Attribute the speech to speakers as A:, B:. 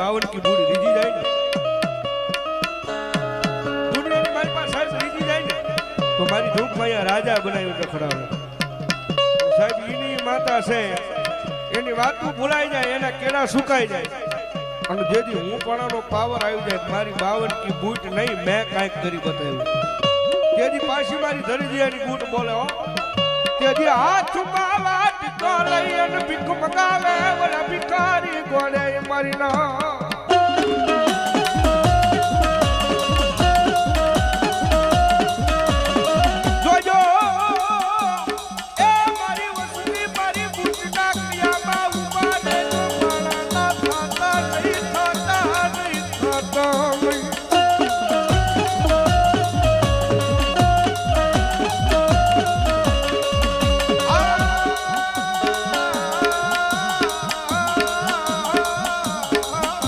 A: બાવન કી બુડી રીજી જાય ને. દુનિયાની મારી પાસે સાહેબ રીજી તો બનાવી રખડાવે સાહેબ એની માતા છે. એની વાતું ભૂલાઈ જાય, એના કેળા સુકાઈ જાય. અને જેથી હું પણાનો પાવર આવી જાય, મારી બાવન કી બૂટ નહીં, મેં કાંઈક કરી બતાવ્યું. તેથી પાછી મારી ધરીજીયાની બૂટ બોલે, હો. તેથી હાથમાં વાટકો લઈ અને ભીખ મગાવે. ઓલા ભિખારી ગોળે મારી ના